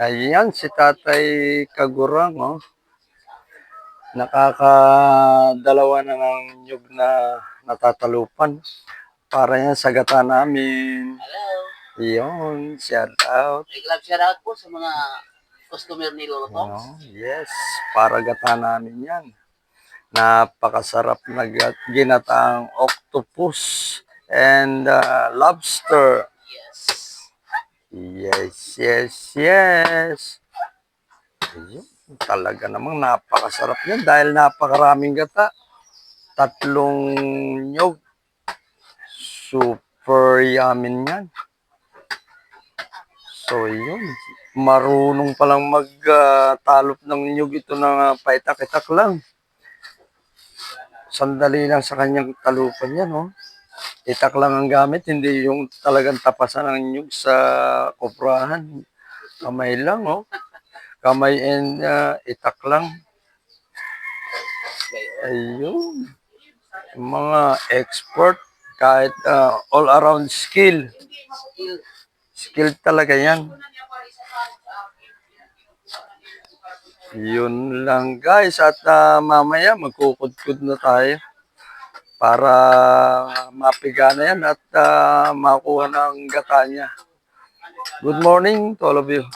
Ayan, si Tatay Kagurang, oh. Nakakadalawa na ng nyug na natatalupan. Para yan sa gata namin. Hello. Yun, shout out. Big love shout out po sa mga customer ni Lolo Toms. Oh, yes, para gata namin yan. Napakasarap na ginataang octopus and uh, lobster. Yes. Yes, yes. Ayun, talaga namang napakasarap yan dahil napakaraming gata. Tatlong nyog. Super yummy yan. So yun, marunong palang magtalop ng nyog ito ng uh, paitak-itak lang. Sandali lang sa kanyang talupan yan, oh. Itak lang ang gamit, hindi yung talagang tapasan ng nyug sa koprahan. Kamay lang, oh. Kamay and uh, itak lang. Ayun. Mga expert, kahit uh, all around skill. Skill. Talaga yan. Yun lang guys. At ah, mamaya magkukudkud na tayo para mapiga na yan at ah, makuha ng gata niya. Good morning to all of you.